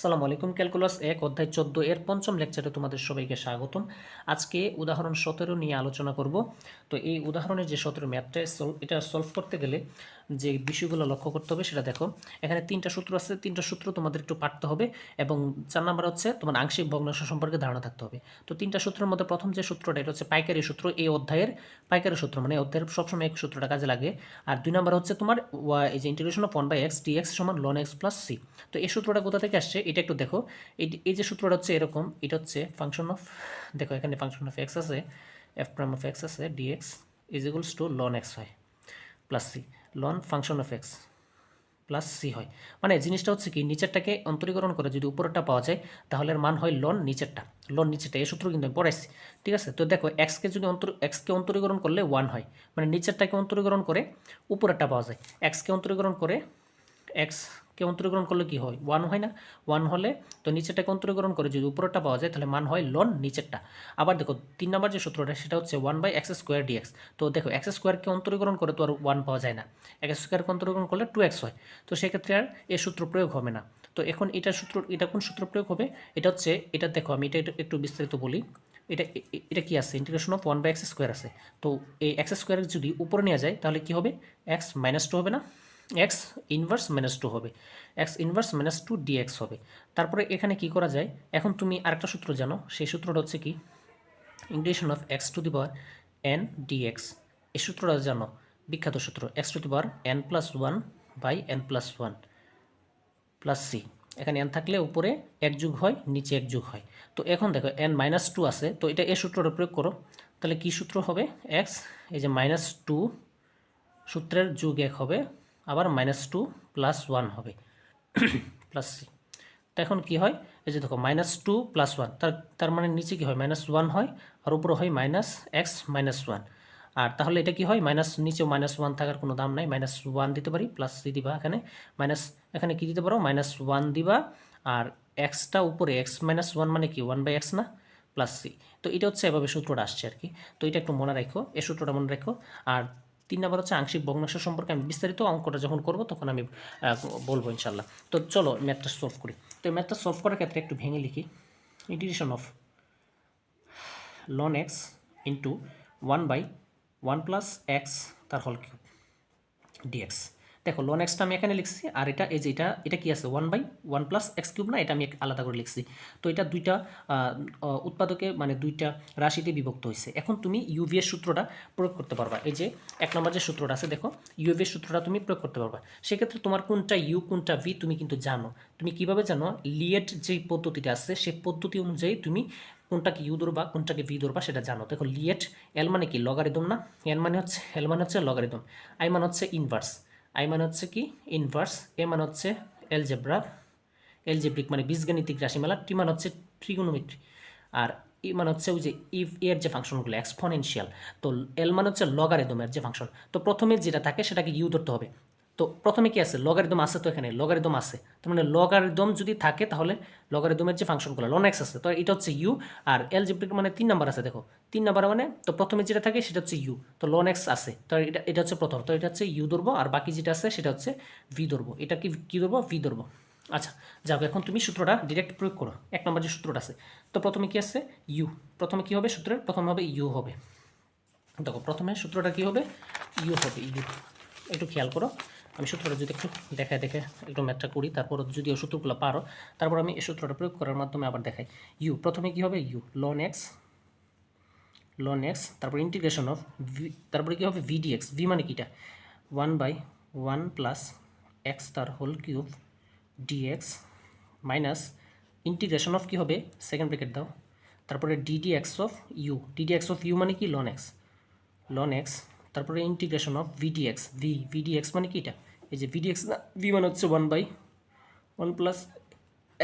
আসসালামু আলাইকুম, ক্যালকুলাস এক, অধ্যায় চোদ্দ, এর পঞ্চম লেকচারে তোমাদের সবাইকে স্বাগতম। আজকে উদাহরণ সতেরো নিয়ে আলোচনা করব। তো এই উদাহরণের যে সতেরো ম্যাথটা এটা সলভ করতে গেলে যে বিষয়গুলো লক্ষ্য করতে হবে সেটা দেখো। এখানে তিনটা সূত্র আছে, তিনটা সূত্র তোমাদের একটু পাঠতে হবে এবং চার নাম্বার হচ্ছে তোমার আংশিক ভগ্নাংশ সম্পর্কে ধারণা থাকতে হবে। তো তিনটা সূত্রের মধ্যে প্রথম যে সূত্রটা, এটা হচ্ছে পাইকারি সূত্র, এই অধ্যায়ের পাইকারি সূত্র মানে অধ্যায়ের সবসময় এক সূত্রটা কাজে লাগে। আর দুই নাম্বার হচ্ছে তোমার এই যে integration of one by x d x সমান লন এক্স প্লাস সি তো এই সূত্রটা কোথা থেকে আসছে? এটা একটু দেখো। এই যে সূত্রটা হচ্ছে এরকম, এটা হচ্ছে ফাংশন অফ দেখো এখানে ফাংশন অফ এক্স আছে এফ প্রাইম অফ এক্স আছে dx is equals to ln x হয় plus C ln function of x plus C হয়। মানে জিনিসটা হচ্ছে কি, নিচেরটাকে অন্তরীকরণ করে যদি উপরেরটা পাওয়া যায়, তাহলে মান হয় লন নিচেরটা। লন নিচেরটা, এই সূত্র কিন্তু আমি পড়াইছি ঠিক আছে? তো দেখো এক্সকে যদি অন্তর এক্সকে অন্তরীকরণ করলে ওয়ান হয় মানে নিচেরটাকে অন্তরীকরণ করে উপরেরটা পাওয়া যায়। এক্সকে অন্তরীকরণ করে এক্সকে অন্তরীকরণ করলে কি হয়? ওয়ান হয় না। ওয়ান হলে তো নিচেরটাকে অন্তরীকরণ করে যদি উপরেরটা পাওয়া যায় তাহলে মান হয় লন নিচেরটা। আবার দেখো, তিন নম্বর যে সূত্রটা, সেটা হচ্ছে one by x square dx তো দেখো এক্স স্কোয়ারকে অন্তরীকরণ করে তো আর ওয়ান পাওয়া যায় না। এক্স স্কোয়ারকে অন্তরীকরণ করলে টু এক্স হয়। তো সেক্ষেত্রে আর এ সূত্র প্রয়োগ হবে না। তো এখন এটা সূত্র, এটা কোন সূত্র প্রয়োগ হবে? এটা হচ্ছে, এটা দেখো, আমি এটা একটু- বিস্তারিত বলি। এটা এটা কি আছে? Integration of one by x square আছে। তো এই এক্স স্কোয়ার যদি উপরে নেওয়া যায় তাহলে কি হবে? এক্স মাইনাস টু হবে না। এক্স ইনভার্স মাইনাস টু হবে। X inverse minus two dx হবে। তারপরে এখানে কি করা যায়? এখন তুমি আরেকটা সূত্র জানো। সেই সূত্রটা হচ্ছে কি? Integration of x to the power n dx. এই সূত্রটা জানো? বিখ্যাত সূত্র। X to the power n plus one by n plus one plus C. এখানে এন থাকলে উপরে এক যুগ হয়, নিচে এক যুগ হয়। তো এখন দেখো, এন মাইনাস টু আছে। তো এটা এই সূত্রটা প্রয়োগ করো। তাহলে কি সূত্র হবে? এক্স, এই যে মাইনাস টু সূত্রের যুগ এক হবে। আবার মাইনাস টু প্লাস ওয়ান হবে। প্লাস সি তো এখন কী হয়? এই যে দেখো মাইনাস টু প্লাস ওয়ান তার তার মানে নিচে কী হয়? মাইনাস ওয়ান হয়, আর উপরে হয় মাইনাস এক্স মাইনাস ওয়ান আর তাহলে এটা কি হয়? মাইনাস নিচেও মাইনাস ওয়ান থাকার কোনো দাম নাই। মাইনাস ওয়ান দিতে পারি প্লাস সি দিবা এখানে। মাইনাস এখানে কি দিতে পারো? মাইনাস ওয়ান দিবা। আর এক্সটা উপরে এক্স মাইনাস ওয়ান মানে কি? ওয়ান বাই এক্স না? প্লাস সি তো এটা হচ্ছে এভাবে সূত্রটা আসছে আর কি। তো এটা একটু মনে রাখো। এই সূত্রটা মনে রাখো। আর তিন নম্বর হচ্ছে আংশিক ভগ্নাংশ সম্পর্কে আমি বিস্তারিত অঙ্কটা যখন করব, তখন আমি বলব ইনশাল্লাহ তো চলো ম্যাথটা সলভ করি। তো ম্যাথটা সলভ করার ক্ষেত্রে একটু ভেঙে লিখি। Integration of loan x into one by one plus x তার হল কিউব ডিএক্স দেখো লন এক্সটা আমি এখানে লিখছি, আর এটা এই যে এটা এটা কি আছে? One by one plus x cube না, এটা আমি আলাদা করে লিখছি। তো এটা দুইটা উৎপাদকে মানে দুইটা রাশিতে বিভক্ত হয়েছে। এখন তুমি ইউভিএস সূত্রটা প্রয়োগ করতে পারবা। এই যে এক নম্বর যে সূত্রটা আছে, দেখো ইউভিএস সূত্রটা তুমি প্রয়োগ করতে পারবা। সেক্ষেত্রে তোমার কোনটা ইউ কোনটা ভি তুমি কিন্তু জানো। তুমি কীভাবে জানো? লিয়েট যে পদ্ধতিটা আছে সেই পদ্ধতি অনুযায়ী তুমি কোনটাকে ইউ ধরবা, কোনটাকে ভি ধরবা, সেটা জানো। দেখো লিয়েট এল মানে কি? লগারিদম না? এল মানে হচ্ছে এল মানে হচ্ছে লগারিদম আই মানে হচ্ছে ইনভার্স আই মানে হচ্ছে কি? ইনভার্স এ মানে হচ্ছে এলজেব্রা এলজেব্রিক মানে বীজগাণিতিক রাশিমালা টি মানে হচ্ছে ট্রিগোনোমেট্রি আর ই মানে হচ্ছে ওই যে ইফ এর যে ফাংশনগুলো এক্সপোনেনশিয়াল তো এল মানে হচ্ছে লগারিদমের যে ফাংশন তো প্রথমে যেটা থাকে সেটাকে ইউ ধরতে হবে। তো প্রথমে কি আছে? লগারিদম আছে তো এখানে? লগারিদম আছে। তার মানে লগারিদম যদি থাকে তাহলে লগারিদমের যে ফাংশনগুলো লন এক্স আছে। তো এটা হচ্ছে ইউ আর এলজেব্রিক মানে তিন নাম্বার আছে, দেখো। তিন নাম্বার মানে তো প্রথমে যেটা থাকে সেটা হচ্ছে ইউ তো লন এক্স আছে। তো এটা এটা হচ্ছে প্রথম। তো এটা হচ্ছে ইউ ধরবো আর বাকি যেটা আছে সেটা হচ্ছে ভি ধরবো। এটা কি, কী ধরবো? ভি ধরবো। আচ্ছা যাও এখন তুমি সূত্রটা ডিরেক্ট প্রয়োগ করো। এক নম্বর যে সূত্রটা আছে। তো প্রথমে কি আছে? ইউ প্রথমে কি হবে সূত্রের? প্রথমে হবে ইউ হবে। দেখো, প্রথমে সূত্রটা কি হবে? ইউ হবে ইউ একটু খেয়াল করো। আমি সূত্রটা যদি একটু দেখায় দেখে একটু ম্যাথটা করি, তারপর যদি ও সূত্রগুলো পারো, তারপর আমি এই সূত্রটা প্রয়োগ করার মাধ্যমে আবার দেখাই। ইউ প্রথমে কি হবে? U ln x ln x তারপর ইন্টিগ্রেশন অফ ভি তারপরে কী হবে? ভিডিএক্স ভি মানে কিটা? One by one plus x তার whole cube dx minus integration of কী হবে? সেকেন্ড ব্রেকেট দাও। তারপরে d d x of u d d x of u মানে কি? লন এক্স লন এক্স তারপরে integration of v dx v v dx মানে কি এটা এই যে ভিডিএক্স না ভি মানে হচ্ছে one by one plus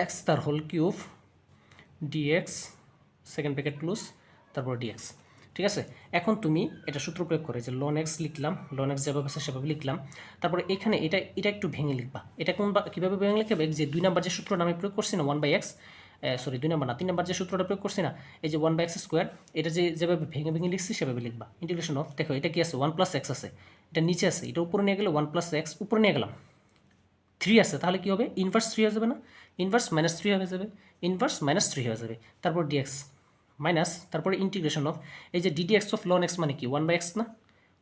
x তার whole cube d x second bracket close তারপর ডিএক্স ঠিক আছে? এখন তুমি এটা সূত্র প্রয়োগ করে যে লন এক্স লিখলাম লন এক্স যেভাবে আছে সেভাবে লিখলাম। তারপরে এখানে এটা এটা একটু ভেঙে লিখবা। এটা কোন কীভাবে ভেঙে লিখবে যে দুই নাম্বার যে সূত্রটা আমি প্রয়োগ করছি না ওয়ান বাই এক্স সরি দুই নাম্বার না, তিন নাম্বার যে সূত্রটা প্রয়োগ করছি না, এই যে ওয়ান বাই এক্স স্কোয়ার এটা যে যেভাবে ভেঙে ভেঙে লিখছি সেভাবে লিখবা। ইন্টিগ্রেশন অফ দেখো, এটা কি আছে? ওয়ান প্লাস এক্স আছে। এটা নিচে আছে, এটা উপরে নিয়ে গেলে ওয়ান প্লাস এক্স উপরে নিয়ে গেলাম। থ্রি আছে, তাহলে কি হবে? ইনভার্স থ্রি হয়ে যাবে না? ইনভার্স মাইনাস থ্রি হয়ে যাবে। ইনভার্স মাইনাস থ্রি হয়ে যাবে। তারপর ডিএক্স মাইনাস তারপরে ইন্টিগ্রেশন অফ এই যে d d x of ln x মানে কি? ওয়ান বাই এক্স না?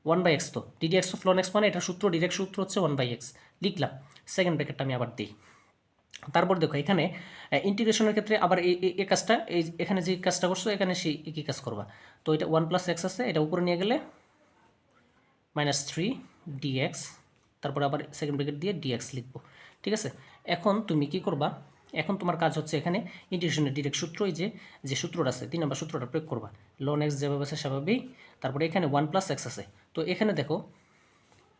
ওয়ান বাই এক্স তো। D d x of ln x মানে এটা সূত্র ডিরেক্ট সূত্র হচ্ছে ওয়ান বাই এক্স লিখলাম। সেকেন্ড ব্র্যাকেটটা আমি আবার দিই। তারপর দেখো, এখানে ইন্টিগ্রেশনের ক্ষেত্রে আবার এই কাজটা, এই এখানে যে কাজটা করছ, এখানে সেই একই কাজ করবা। তো এটা ওয়ান প্লাস এক্স আছে, এটা উপরে নিয়ে গেলে মাইনাস থ্রি ডিএক্স তারপর আবার সেকেন্ড ব্র্যাকেট দিয়ে ডিএক্স লিখব। ঠিক আছে? এখন তুমি কি করবা? এখন তোমার কাজ হচ্ছে এখানে ইন্টিগ্রেশনের ডিরেক্ট সূত্র, এই যে যে সূত্রটা আছে, তিন নম্বর সূত্রটা প্রয়োগ করবা। লন এক্স যেভাবে আছে সেভাবেই, তারপরে এখানে ওয়ান প্লাস এক্স আছে। তো এখানে দেখো,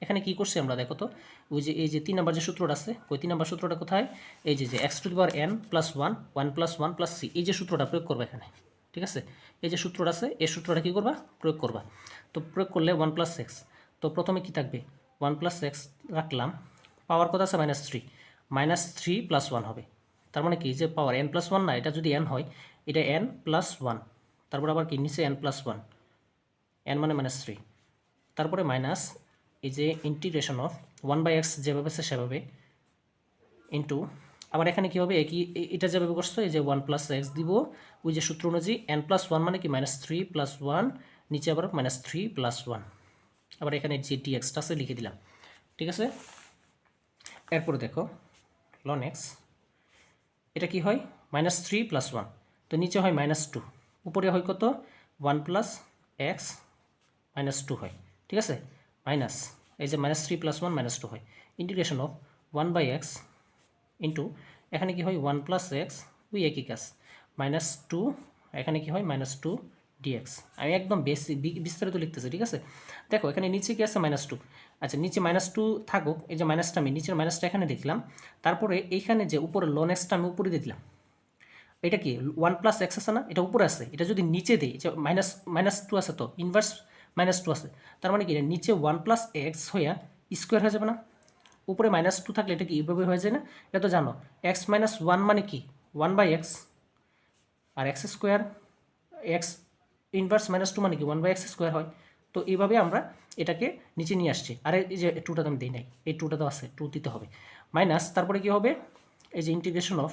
এখানে কি করছি আমরা দেখো তো? ওই যে, এই যে তিন নম্বর যে সূত্রটা আছে, ওই তিন নম্বর সূত্রটা কোথায়? এই যে যে x to power n plus one one plus one plus C এই যে সূত্রটা প্রয়োগ করবা এখানে। ঠিক আছে? এই যে সূত্রটা আছে, এই সূত্রটা কী করবা? প্রয়োগ করবা। তো প্রয়োগ করলে ওয়ান প্লাস এক্স তো প্রথমে কি থাকবে? ওয়ান প্লাস এক্স রাখলাম, পাওয়ার কথা আছে? Minus three. Minus three plus one হবে। তার মানে কি? যে পাওয়ার এন প্লাস ওয়ান না, এটা যদি এন হয়, এটা এন প্লাস ওয়ান। তারপরে আবার কি? নিচে এন প্লাস ওয়ান। এন মানে মাইনাস থ্রি। তারপরে মাইনাস এই যে integration of one by x যেভাবে আছে, সেভাবে ইন্টু আবার এখানে কী হবে? একই এটা যেভাবে করছ, এই যে ওয়ান প্লাস এক্স দিব, ওই যে সূত্র অনুযায়ী এন প্লাস ওয়ান মানে কি? মাইনাস থ্রি প্লাস ওয়ান, নিচে আবার মাইনাস থ্রি প্লাস ওয়ান। আবার এখানে যে টি এক্সটা আছে লিখে দিলাম। ঠিক আছে? এরপরে দেখো লন এক্স এটা কি হয়? মাইনাস থ্রি প্লাস ওয়ান তো নিচে হয় মাইনাস টু উপরে হয় কত? One plus x minus two হয়। ঠিক আছে? মাইনাস এই যে minus three plus one minus two হয়। Integration of one by x into এখানে কি হয়? ওয়ান প্লাস এক্স ওই একই কাজ। মাইনাস টু এখানে কি হয়? মাইনাস টু ডিএক্স আমি একদম বেশি বিস্তারিত লিখতেছি, ঠিক আছে? দেখো, এখানে নিচে কি আছে? মাইনাস টু আচ্ছা নিচে মাইনাস টু থাকুক, এই যে মাইনাসটা আমি নিচের মাইনাসটা এখানে দেখলাম। তারপরে এইখানে যে উপরে লোন এক্সটা আমি উপরে দিয়ে দিলাম। এটা কি ওয়ান প্লাস এক্স আছে না? এটা উপরে আছে। এটা যদি নিচে দিই যে মাইনাস মাইনাস টু আছে তো ইনভার্স মাইনাস টু আছে। তার মানে কি এটা নিচে ওয়ান প্লাস এক্স হইয়া স্কোয়ার হয়ে যাবে না? উপরে মাইনাস টু থাকলে এটা কি এইভাবে হয়ে যায় না? এটা তো জানো এক্স মাইনাস ওয়ান মানে কি? One by x R x square x inverse minus two মানে কি? ওয়ান বাই এক্স স্কোয়ার হয়। তো এইভাবে আমরা এটাকে নিচে নিয়ে আসছি। আর এই যে টুটা তো আমি দিই নাই। এই টুটা তো আছে। টু দিতে হবে। মাইনাস তারপরে কি হবে? এই যে ইন্টিগ্রেশন অফ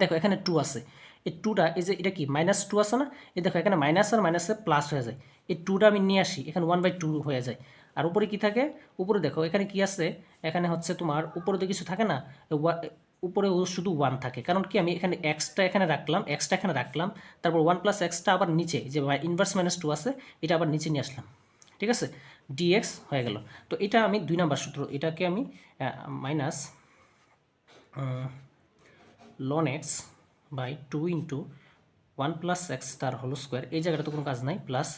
দেখো এখানে টু আছে। এই টুটা এই যে এটা কি? মাইনাস টু আছে না? এই দেখো এখানে মাইনাস আর মাইনাসে প্লাস হয়ে যায়। এই টুটা আমি নিয়ে আসি। এখানে ওয়ান বাই টু হয়ে যায়। আর উপরে কি থাকে? উপরে দেখো এখানে কি আছে? এখানে হচ্ছে তোমার, উপরে তো কিছু থাকে না। উপরে শুধু ওয়ান থাকে। কারণ কি আমি এখানে এক্সটা এখানে রাখলাম এক্সটা এখানে রাখলাম, তারপর ওয়ান প্লাস এক্সটা আবার নিচে যে ইনভার্স মাইনাস টু আছে, এটা আবার নিচে নিয়ে আসলাম। ঠিক আছে? ডিএক্স হয়ে গেল। তো এটা আমি দুই নাম্বার সূত্র, এটাকে আমি minus ln x by two into one plus x তার হোল স্কোয়ার এই জায়গাটা তো কোনো কাজ নাই প্লাস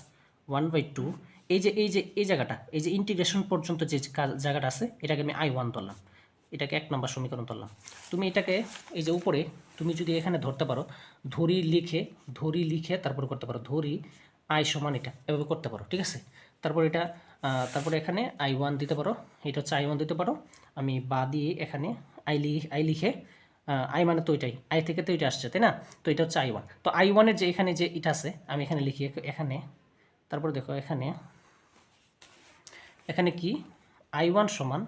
ওয়ান বাই টু এই যে এই যে, এই জায়গাটা, এই যে ইন্টিগ্রেশন পর্যন্ত যে জায়গাটা আছে, এটাকে আমি আই ওয়ান ধরলাম। এটাকে এক নম্বর সমীকরণ ধরলাম। তুমি এটাকে এই যে উপরে তুমি যদি এখানে ধরতে পারো, ধরি লিখে ধরি লিখে তারপরে করতে পারো, ধরি আই সমান এটা, এভাবে করতে পারো, ঠিক আছে? তারপর এটা তারপরে এখানে আই ওয়ান দিতে পারো, এটা হচ্ছে আই ওয়ান দিতে পারো। আমি বা দিয়ে এখানে আই লি, আই লিখে আই মানে তো এটাই, আই থেকে তো এটা আসছে, তাই না? তো এটা হচ্ছে আই ওয়ান। তো আই ওয়ানের যে এখানে যে এটা আছে, আমি এখানে লিখি এখানে, তারপর দেখো এখানে এখানে কি? আই ওয়ান সমান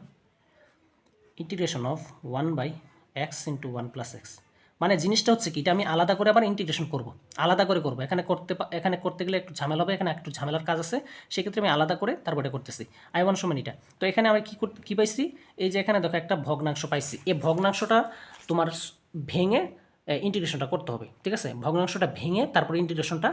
integration of one by x into one plus x মানে জিনিসটা হচ্ছে কি, এটা আমি আলাদা করে আবার ইন্টিগ্রেশন করব। আলাদা করে করব। এখানে করতে এখানে করতে গেলে একটু ঝামেলা হবে, এখানে একটু ঝামেলার কাজ আছে। সেক্ষেত্রে আমি আলাদা করে তারপরে করতেছি। আই ওয়ান সমান এটা তো এখানে আমি কী কর- কী পাইছি? এই যে এখানে দেখো একটা ভগ্নাংশ পাইছি। এই ভগ্নাংশটা তোমার ভেঙে ইন্টিগ্রেশনটা করতে হবে। ঠিক আছে? ভগ্নাংশটা ভেঙে তারপরে ইন্টিগ্রেশনটা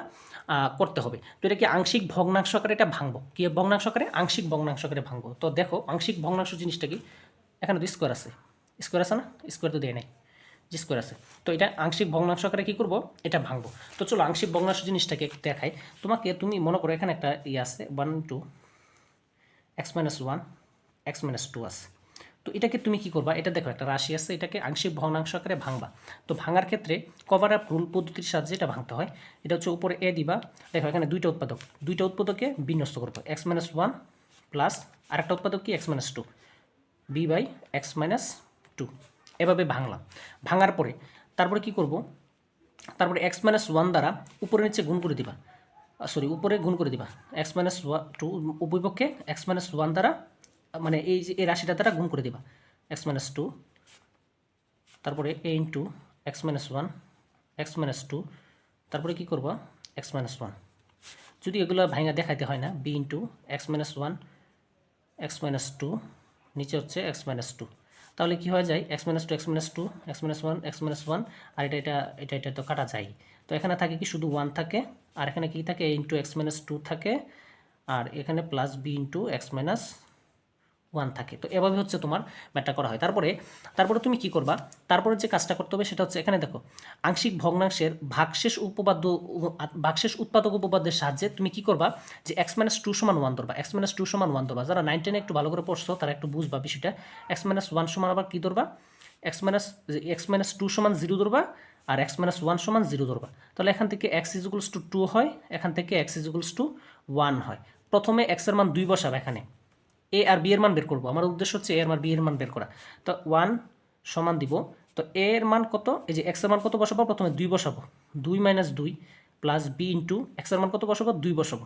করতে হবে। তো এটা কি আংশিক ভগ্নাংশ আকারে এটা ভাঙবো? কি ভগ্নাংশ আকারে? আংশিক ভগ্নাংশ আকারে ভাঙবো। তো দেখো, আংশিক ভগ্নাংশ জিনিসটা কি? এখানে তো স্কোয়ার আছে। স্কোয়ার আছে না? স্কোয়ার তো দেয় নাই। যে স্কোয়ার আছে। তো এটা আংশিক ভগ্নাংশ আকারে কী করব? এটা ভাঙবো। তো চলো আংশিক ভগ্নাংশ জিনিসটাকে দেখাই। তোমাকে তুমি মনে করো এখানে একটা ইয়ে আছে। One two x minus one x minus two আছে। তো এটাকে তুমি কি করবা? এটা দেখো একটা রাশি আছে। এটাকে আংশিক ভগ্নাংশ আকারে ভাঙবা। তো ভাঙার ক্ষেত্রে কভার আপ রুল পদ্ধতির সাহায্যে এটা ভাঙতে হয়। এটা হচ্ছে উপরে এ দিবা। দেখো এখানে দুইটা উৎপাদক। দুইটা উৎপাদককে বিন্যস্ত করব। এক্স মাইনাস ওয়ান প্লাস আরেকটা উৎপাদক কি? X minus two B by x minus two এভাবে ভাঙলাম ভাঙার পরে তারপরে কি করব তারপরে এক্স মাইনাস ওয়ান দ্বারা উপরে নিচে গুণ করে দিবা সরি উপরে গুণ করে দিবা এক্স মাইনাস টু উভয়পক্ষে এক্স মাইনাস ওয়ান দ্বারা মানে এই যে এই রাশিটা দ্বারা গুণ করে দিবা এক্স মাইনাস টু তারপরে A into x minus one x minus two তারপরে কী করব এক্স মাইনাস ওয়ান যদি এগুলো ভাঙা দেখাইতে হয় না B into x minus one x minus two নিচে হচ্ছে এক্স মাইনাস টু তাহলে কী হয়ে যায়? X minus two x minus two x minus one x minus one আর এটা এটা এটা এটা তো কাটা যায়। তো এখানে থাকে কি শুধু ওয়ান থাকে, আর এখানে কি থাকে? A into x minus two থাকে, আর এখানে plus B into x minus one থাকে। তো এভাবে হচ্ছে তোমার ম্যাটটা করা হয়। তারপরে তারপরে তুমি কি করবা? তারপরে যে কাজটা করতে হবে সেটা হচ্ছে এখানে দেখো, আংশিক ভগ্নাংশের ভাগশেষ উপপাদ্য ভাগশেষ উৎপাদক উপপাদ্যের সাহায্যে তুমি কি করবা? যে এক্স মাইনাস টু সমান ওয়ান ধরবা। এক্স মাইনাস টু সমান ওয়ান ধরবা। যারা নাইন টেনে একটু ভালো করে পড়ছো, তারা একটু বুঝবা বিষয়টা। এক্স মাইনাস ওয়ান সমান আবার কী ধরবা? X minus x minus two সমান জিরো ধরবা আর এক্স মাইনাস ওয়ান সমান জিরো ধরবা। তাহলে এখান থেকে এক্স ইজুগুলস টু টু হয়। এখান থেকে এক্স ইজুগুলস টু ওয়ান হয়। প্রথমে এক্সের মান দুই বসাবে এখানে। এ আর বি এর মান বের করব। আমার উদ্দেশ্য হচ্ছে এ আর বি এর মান বের করা। তো ওয়ান সমান দিব। তো এ এর মান কত? এই যে এক্সের মান কত বসাবো? প্রথমে দুই বসাবো। দুই মাইনাস দুই প্লাস বি ইন্টু এক্সের মান কত বসাবো? দুই বসাবো।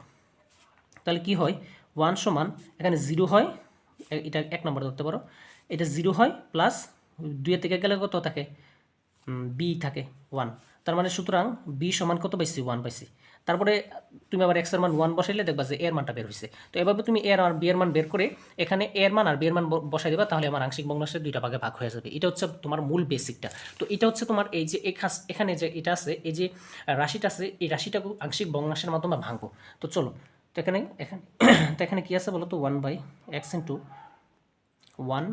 তাহলে কি হয়? ওয়ান সমান, এখানে জিরো হয়। এটা এক নম্বর ধরতে পারো। এটা জিরো হয় প্লাস দুইয়ের থেকে গেলে কত থাকে? বি থাকে ওয়ান তার মানে সুতরাং বি সমান কত পাইছি? ওয়ান পাইছি। তারপরে তুমি আবার এক্সের মান ওয়ান বসাইলে দেখবা যে এর মানটা বের হয়েছে তো এভাবে তুমি এর আর বি এর মান বের করে এখানে এর মান আর বি এর মান বসাই দেবা, তাহলে আমার আংশিক ভগ্নাংশের দুইটা ভাগে ভাগ হয়ে যাবে। এটা হচ্ছে তোমার মূল বেসিকটা তো এটা হচ্ছে তোমার এই যে এখানে যে এটা আছে, এই যে রাশিটা আছে, এই রাশিটাকে আংশিক ভগ্নাংশের মাধ্যমে ভাঙবো তো চলো, তো এখানে এখানে, তো এখানে কী আছে বলো তো? One by x into one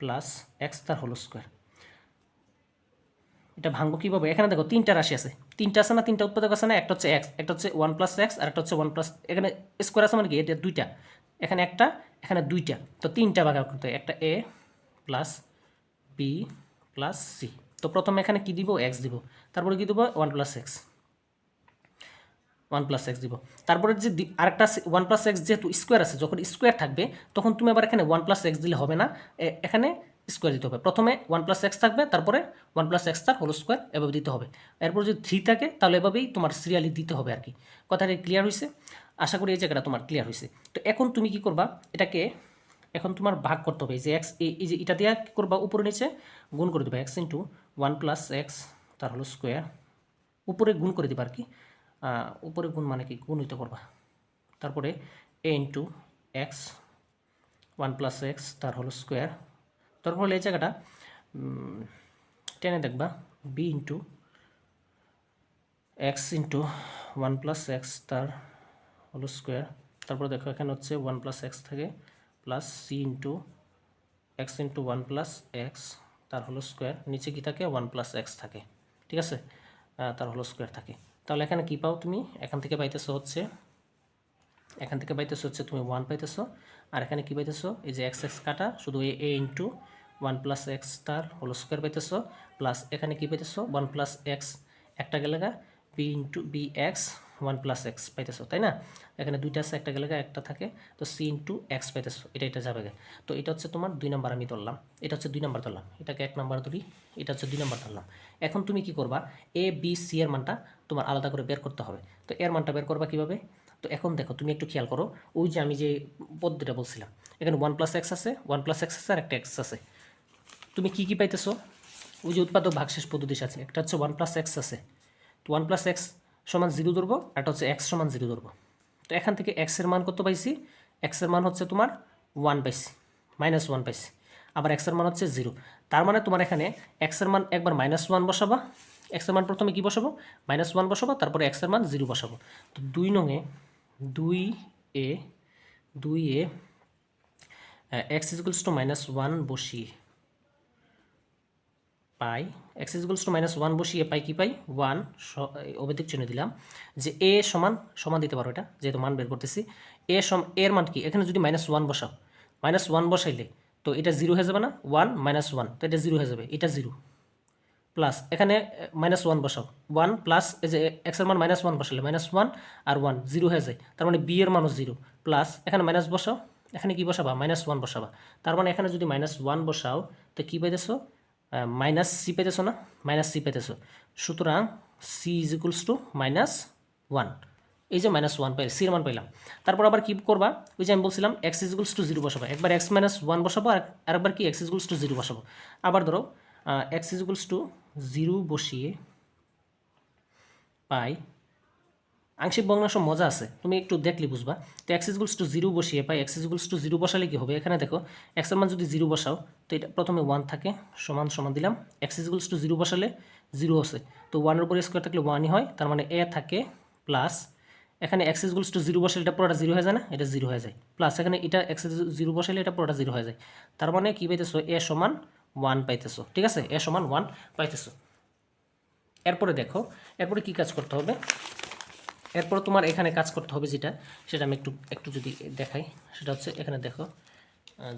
plus x তার হোল স্কোয়ার এটা ভাঙবো কীভাবে? এখানে দেখো তিনটা রাশি আছে। তিনটা আছে না, তিনটা উৎপাদক আছে না, একটা হচ্ছে এক্স একটা হচ্ছে ওয়ান প্লাস এক্স আর একটা হচ্ছে ওয়ান প্লাস এখানে স্কোয়ার আছে মানে কি, এটা দুইটা। এখানে একটা, এখানে দুইটা। তো তিনটা ভাগ করতে একটা A plus B plus C তো প্রথমে এখানে কি দিব? এক্স দিব। তারপরে কি দেবো? One plus x one plus x দিব। তারপরে যে আরেকটা ওয়ান প্লাস এক্স যেহেতু স্কোয়ার আছে, যখন স্কোয়ার থাকবে, তখন তুমি আবার এখানে ওয়ান প্লাস এক্স দিলে হবে না। এখানে স্কোয়ার দিতে হবে। প্রথমে ওয়ান প্লাস এক্স থাকবে, তারপরে ওয়ান প্লাস এক্স তার হোল স্কোয়ার এভাবে দিতে হবে। এরপর যদি থ্রি থাকে, তাহলে এভাবেই তোমার সিরিয়ালি দিতে হবে আর কি। কথাটা ক্লিয়ার হয়েছে আশা করি এই জায়গাটা তোমার ক্লিয়ার হয়েছে তো এখন তুমি কি করবা? এটাকে এখন তোমার ভাগ করতে হবে। যে এক্স এই যে এটা দিয়ে কি করবা? উপরে নিচে গুণ করে দেবে। X into one plus x তার হলো স্কোয়ার উপরে গুণ করে দিবা আর কি। উপরে গুণ মানে কি? গুণ হইতে করবা। তারপরে A into x one plus x তার হলো স্কোয়ার তারপর এই জায়গাটা টেনে দেখবা B into x into one plus x তার হল স্কোয়ার তারপর দেখো এখানে হচ্ছে ওয়ান প্লাস এক্স থাকে plus C into x into one plus x তার হল স্কোয়ার নিচে কি থাকে? ওয়ান প্লাস এক্স থাকে, ঠিক আছে? তার হল স্কোয়ার থাকে। তাহলে এখানে কি পাও তুমি? এখান থেকে পাইতেছো হচ্ছে, এখান থেকে পাইতেছো হচ্ছে তুমি ওয়ান পাইতেছো। আর এখানে কি পাইতেছো? এই যে এক্স এক্স কাটা, শুধু A into one plus x star whole square পাইতেছো, plus এখানে কি পাইতেছো? ওয়ান প্লাস এক্স, একটা গেলেগা B into B x one plus x পাইতেছো, তাই না? এখানে দুইটা আছে, একটা গেলেগা একটা থাকে, তো সি ইন্টু এক্স পাইতেছো, এটা এটা যাবে। তো এটা হচ্ছে তোমার দুই নাম্বার আমি ধরলাম, এটা হচ্ছে দুই নাম্বার ধরলাম, এটাকে এক নাম্বার ধরি, এটা হচ্ছে দুই নাম্বার ধরলাম। এখন তুমি কি করবা? এ বি সি এর মানটা তোমার আলাদা করে বের করতে হবে, তো এর মানটা বের করবা কীভাবে? তো এখন দেখো, তুমি একটু খেয়াল করো, ওই যে আমি যে পদ্ধতিটা বলছিলাম, এখানে ওয়ান প্লাস এক্স আছে ওয়ান প্লাস এক্স আছে, আর একটা এক্স আছে। তুমি কি কি পাইতেছো? ওই যে উৎপাদক ভাগশেষ পদ্ধতি আছে একটা হচ্ছে ওয়ান প্লাস এক্স আছে। তো ওয়ান প্লাস এক্স সমান জিরো ধরবো একটা হচ্ছে এক্স সমান জিরো ধরবো। তো এখান থেকে এক্সের মান কত পাইছি? এক্সের মান হচ্ছে তোমার ওয়ান পাইছি মাইনাস ওয়ান পাইছি। আবার এক্সের মান হচ্ছে জিরো তার মানে তোমার এখানে এক্সের মান একবার মাইনাস ওয়ান বসাবা। এক্সের মান প্রথমে কি বসাবো? মাইনাস ওয়ান বসাবো, তারপরে এক্সের মান জিরো বসাবো। তো দুই নঙে দুই এ দুই এ x is equals to minus one বসিয়ে পাই x is equals to minus one বসিয়ে পাই কি পাই? ওয়ান অবৈধিক চিহ্ন দিলাম, যে এ সমান সমান দিতে পারো এটা, যেহেতু মান বের করতেছি এ সম এর মান কি? এখানে যদি মাইনাস ওয়ান বসাও মাইনাস ওয়ান বসাইলে, তো এটা জিরো হয়ে যাবে না? ওয়ান মাইনাস ওয়ান তো এটা জিরো হয়ে যাবে, এটা জিরো প্লাস এখানে মাইনাস ওয়ান বসাও ওয়ান প্লাস এই যে এক্সের মান মাইনাস ওয়ান বসালে মাইনাস ওয়ান আর ওয়ান জিরো হয়ে যায়, তার মানে বি এর মানও জিরো প্লাস এখানে মাইনাস বসাও, এখানে কি বসাবা? মাইনাস ওয়ান বসাবা, তার মানে এখানে যদি মাইনাস ওয়ান বসাও, তো কী পাইতেছো? মাইনাস সি পেতেছো না? মাইনাস সি পেতেছো। সুতরাং C is equals to minus one এই যে মাইনাস ওয়ান পাই সির মান পাইলাম। তারপর আবার কি করবা? ওই যে আমি বলছিলাম এক্স ইজগুলস টু জিরো বসাবো। একবার এক্স মাইনাস ওয়ান বসাবো আর একবার কি এক্স ইজগুলস টু জিরো বসাবো। আবার ধরো এক্স ইজুগলস টু জিরো বসিয়ে পাই আংশিক ভগ্নাংশ মজা আছে। তুমি একটু দেখলে বুঝবা। তো এক্স ইজুগলস টু জিরো বসিয়ে পাই। X is equals to zero বসালে কি হবে? এখানে দেখো এক্সের মান যদি জিরো বসাও, তো এটা প্রথমে ওয়ান থাকে, সমান সমান দিলাম। X is equals to zero বসালে জিরো আছে। তো ওয়ানের উপরে স্কোয়ার থাকলে ওয়ানই হয়, তার মানে এ থাকে প্লাস এখানে এক্স ইজুগলস টু জিরো বসালে এটা পুরোটা জিরো হয়ে যায় না? এটা জিরো হয়ে যায়। প্লাস এখানে এটা এক্স জিরো বসালে এটা পুরোটা জিরো হয়ে যায়। তার মানে কী পাইতেছো? এ সমান ওয়ান পাইতেছো। ঠিক আছে? এ সমান ওয়ান পাইতেছো। এরপরে দেখো, এরপরে কি কাজ করতে হবে? এরপর তোমার এখানে কাজ করতে হবে যেটা, সেটা আমি একটু একটু যদি দেখাই, সেটা হচ্ছে এখানে দেখো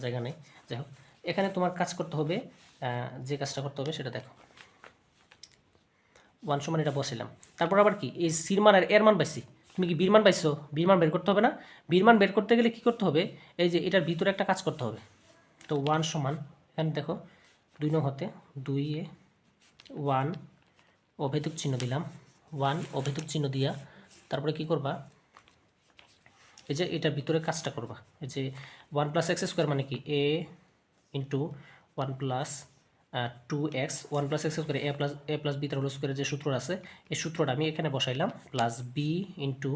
জায়গা নেই। যাই হোক, এখানে তোমার কাজ করতে হবে যে কাজটা করতে হবে সেটা দেখো। ওয়ান সমান এটা বসাইলাম। তারপর আবার কি? এই সির মান আর এর মান পাইছি। তুমি কি বীর মান পাইছো? বীর মান বের করতে হবে না? বীর মান বের করতে গেলে কি করতে হবে? এই যে এটার ভিতরে একটা কাজ করতে হবে। তো ওয়ান সমান, এখানে দেখো, দুই নং হতে দুই এ ওয়ান অভেদক চিহ্ন দিলাম। ওয়ান অভেদক চিহ্ন দিয়া তারপরে কি করবা? এই যে এটার ভিতরে কাজটা করবা। এই যে ওয়ান প্লাস এক্স স্কোয়ার মানে কি? A into one plus two x one plus x square A plus A plus B তার হোল স্কোয়ারের যে সূত্র আছে, এই সূত্রটা আমি এখানে বসাইলাম প্লাস বি ইন্টু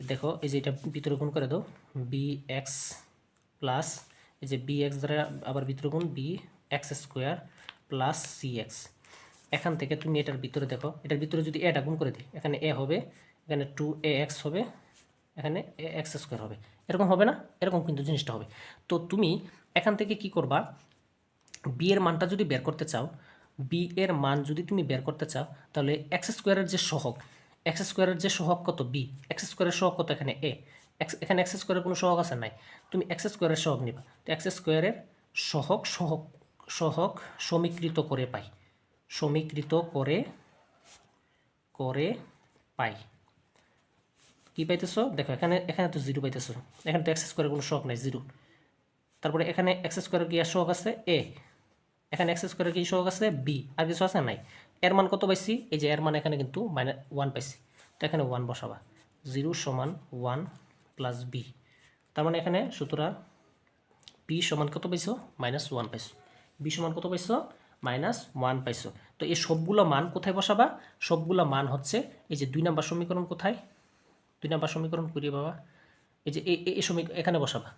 দেখো, এই যে এটা ভিতরে গুণ করে দাও বি এক্স প্লাস এই যে বি এক্স দ্বারা আবার ভিতরে গুণ B x square plus C x এখান থেকে তুমি এটার ভিতরে দেখো, এটার ভিতরে যদি এটা গুণ করে দিই, এখানে এ হবে এখানে টু এ এক্স হবে, এখানে এ এক্স স্কোয়ার হবে। এরকম হবে না, এরকম কিন্তু জিনিসটা হবে। তো তুমি এখান থেকে কি করবা? বি এর মানটা যদি বের করতে চাও বি এর মান যদি তুমি বের করতে চাও, তাহলে এক্স স্কোয়ারের যে সহগ এক্স স্কোয়ারের যে সহগ কত? বি এক্স স্কোয়ারের সহগ কত এখানে? এ এক্স এখানে এক্স স্কোয়ারের কোনো সহগ আছে? নাই। তুমি এক্স স্কোয়ারের সহগ নিবা। তো এক্স স্কোয়ারের সহগ সহগ সহগ সমীকৃত করে পাই। সমীকৃত করে করে পাই। কি পাইতেছো? দেখো, এখানে এখানে তো জিরো পাইতেছো। এখানে তো এক্স স্কোয়ারের কোনো শখ নাই জিরো তারপরে এখানে এক্স স্কোয়ারের কি আর শখ আছে? এ এখানে এক্স স্কোয়ারের কি শখ আছে? বি আর কিছু আছে? নাই। এর মান কত পাইছি? এই যে এর মান এখানে কিন্তু মাইনাস ওয়ান পাইছি। তো এখানে ওয়ান বসাবা। জিরো সমান ওয়ান প্লাস বি তার মানে এখানে সুতরাং বি সমান কত পাইছো? মাইনাস ওয়ান পাইছো। বি সমান কত পাইছো? মাইনাস ওয়ান পাইছো। তো এই সবগুলো মান কোথায় বসাবা? সবগুলো মান হচ্ছে এই যে দুই নাম্বার সমীকরণ কোথায়? দুই নাম্বার সমীকরণ করি বাবা। এই যে এ- সমীকরণ এখানে বসাবা।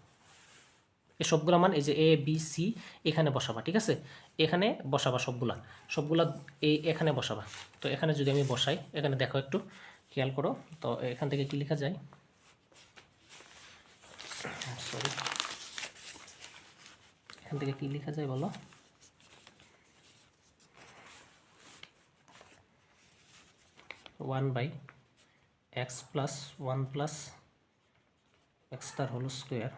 এই সবগুলা মান, এই যে এ, বি, সি, এখানে বসাবা, ঠিক আছে? এখানে বসাবা সবগুলা। সবগুলা এই এখানে বসাবা। তো এখানে যদি আমি বসাই, এখানে দেখো একটু, খেয়াল করো। তো এখান থেকে কি লেখা যায়? সরি এখান থেকে কি লেখা যায় বলো? One by x plus one plus x তার হোল স্কোয়ার।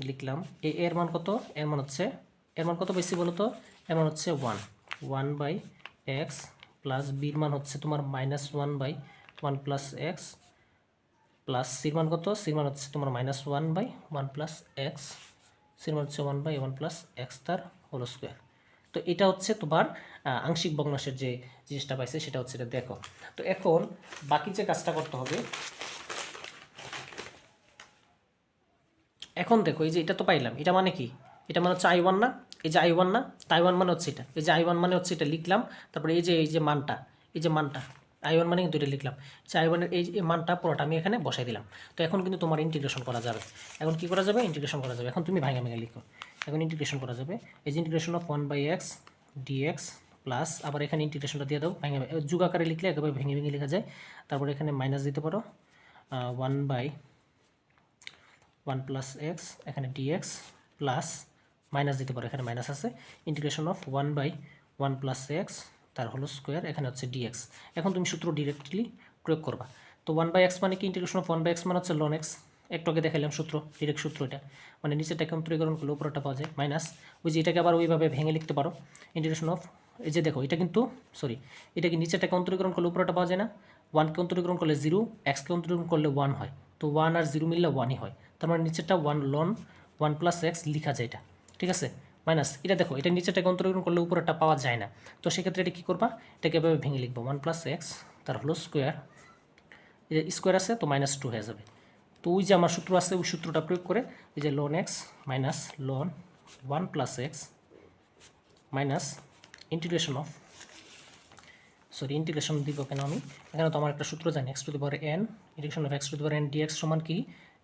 লিখলাম, এ, এর মান কত? এর মান হচ্ছে, এর মান কত বেশি বলো তো এর মান হচ্ছে one. One by x plus বির মান হচ্ছে তোমার minus one by one plus x plus সির মান কত? সির মান হচ্ছে তোমার minus one by one plus x. সির মান হচ্ছে one by one plus x তার হোল স্কোয়ার। তো এটা হচ্ছে তোমার আংশিক ভগ্নাংশের যে জিনিসটা পাইছে সেটা হচ্ছে এটা দেখো। তো এখন বাকি যে কাজটা করতে হবে, এখন দেখো এই যে এটা তো পাইলাম, এটা মানে কি? এটা মানে হচ্ছে আই ওয়ান না? এই যে আই ওয়ান না? তাই ওয়ান মানে হচ্ছে এটা। এই যে আই ওয়ান মানে হচ্ছে এটা লিখলাম, তারপরে এই যে এই যে মানটা, এই যে মানটা। আই ওয়ান মানে কিন্তু এটা লিখলাম। যে আই ওয়ানের এই মানটা পুরোটা আমি এখানে বসাই দিলাম। তো এখন কিন্তু তোমার ইন্টিগ্রেশন করা যাবে। এখন কি করা যাবে? ইন্টিগ্রেশন করা যাবে। এখন তুমি ভাঙা ভেঙে লিখো। এখন ইন্টিগ্রেশন করা যাবে। এই যে integration of one by x dx plus আবার এখানে ইন্টিগ্রেশনটা দিয়ে দাও। ভেঙে- যুগ আকারে লিখলে একেবারে ভেঙে ভেঙে লেখা যায়। তারপরে এখানে মাইনাস দিতে পারো। One by one plus x এখানে ডিএক্স প্লাস মাইনাস দিতে পারো। এখানে মাইনাস আছে। Integration of one by one plus x তার হলো স্কোয়ার, এখানে হচ্ছে ডিএক্স এখন তুমি সূত্র ডিরেক্টলি প্রয়োগ করবা। তো ওয়ান বাই এক্স মানে কি? Integration of one by x মানে হচ্ছে লন এক্স একটু আগে দেখাইলাম সূত্র ডিরেক্ট সূত্র এটা মানে নিচেটাকে অন্তরীকরণ করলে উপরটা পাওয়া যায় মাইনাস ওই যে এটাকে আবার ওইভাবে ভেঙে লিখতে পারো। ইন্টিগ্রেশন অফ এই যে দেখো, এটা কিন্তু সরি এটা কি নিচেটাকে অন্তরীকরণ করলে উপরটা পাওয়া যায় না? ওয়ানকে অন্তরীকরণ করলে জিরো এক্সকে অন্তরীকরণ করলে ওয়ান হয়। তো ওয়ান আর জিরো মিললে ওয়ানই হয়। তার মানে নিচেরটা one ln one plus x লিখা যায় এটা। ঠিক আছে? মাইনাস, এটা দেখো, এটা নিচেটাকে অন্তরীকরণ করলে উপরেটা পাওয়া যায় না। তো সেক্ষেত্রে এটা কী করবা? এটাকে এভাবে ভেঙে লিখব। ওয়ান প্লাস এক্স, তার হলো স্কোয়ার। স্কোয়ার আছে, তো মাইনাস টু হয়ে যাবে। তো ওই যে আমার সূত্র আছে, ওই সূত্রটা প্রয়োগ করে এই যে ln x minus ln one plus x minus integration of, sorry, integration দিব কেন আমি? এখানে তো আমার একটা সূত্র জানি x to the n integration of x to the power n dx সমান কি?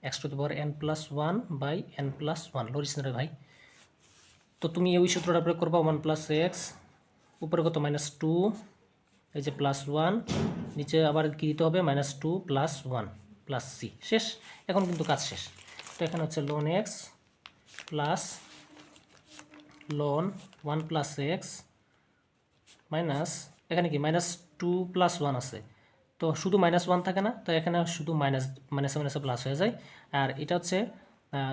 X to the n plus one by n plus one Lloris ভাই। তো তুমি ওই সূত্রটা প্রয়োগ করবা ওয়ান প্লাস এক্স উপরে কত? মাইনাস টু এই যে প্লাস ওয়ান নিচে আবার কী দিতে হবে? Minus two plus one plus C শেষ? এখন কিন্তু কাজ শেষ। তো এখানে হচ্ছে ln x plus ln one plus x minus এখানে কি? মাইনাস টু প্লাস ওয়ান আছে। তো শুধু মাইনাস ওয়ান থাকে না, তো এখানে শুধু মাইনাস মাইনাসে মাইনাসে প্লাস হয়ে যায়। আর এটা হচ্ছে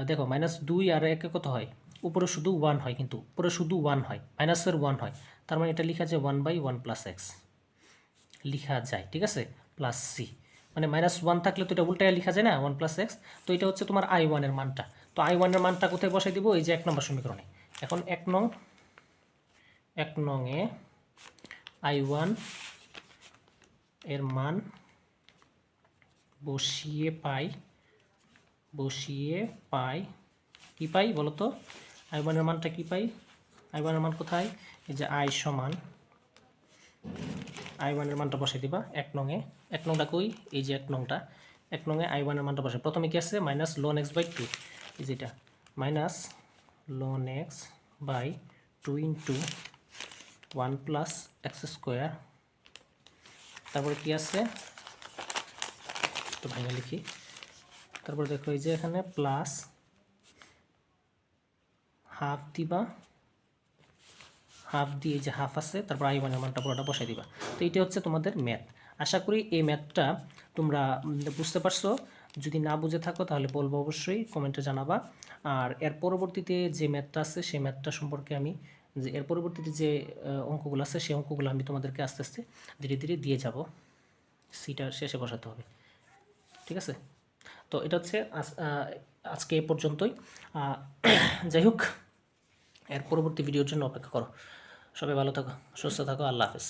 দেখো মাইনাস দুই আর একে কত হয়? উপরে শুধু ওয়ান হয় কিন্তু, উপরে শুধু ওয়ান হয় মাইনাসের ওয়ান হয়। তার মানে এটা লেখা যায় one by one plus x লেখা যায়, ঠিক আছে? প্লাস সি মানে মাইনাস ওয়ান থাকলে তো এটা উল্টায় লেখা যায় না ওয়ান প্লাস এক্স তো এটা হচ্ছে তোমার আই ওয়ানের মানটা। তো আই ওয়ানের মানটা কোথায় বসাই দিব? এই যে এক নম্বর সমীকরণে। এখন এক নং এক নং এ আই ওয়ানের মান বসিয়ে পাই বসিয়ে পাই, কি পাই বলো তো আই ওয়ানের মানটা কি পাই? আই ওয়ানের মান কোথায়? এই যে আই সমান। আই ওয়ানের মানটা বসাই দিবা, এক নংয়ে এক নংটা কই? এই যে এক নংটা। এক নংয়ে আই ওয়ানের মানটা বসে প্রথমে কি আছে? মাইনাস লোন এক্স বাই টু এই যেটা। Minus loan x by two into one plus x square তারপরে কি আছে? একটু ভেঙে লিখি। তারপরে দেখো এই যে এখানে প্লাস হাফ দিবা। হাফ দিয়ে যে হাফ আছে, তারপর আই ওয়ানের মানটা পুরোটা বসাই দিবা। তো এইটা হচ্ছে তোমাদের ম্যাথ আশা করি এই ম্যাথটা তোমরা বুঝতে পারছ। যদি না বুঝে থাকো, তাহলে বলব অবশ্যই কমেন্টে জানাবা। আর এর পরবর্তীতে যে ম্যাথটা আছে, সেই ম্যাথটা সম্পর্কে আমি যে, এর পরবর্তীতে যে অঙ্কগুলো আছে, সেই অঙ্কগুলো আমি তোমাদেরকে আস্তে আস্তে ধীরে ধীরে দিয়ে যাব। সিটা শেষে বসাতে হবে। ঠিক আছে? তো এটা হচ্ছে আজ- আজকে এ পর্যন্তই। যাই হোক। এর পরবর্তী ভিডিওর জন্য অপেক্ষা করো। সবাই ভালো থাকো সুস্থ থাকো আল্লাহ হাফেজ।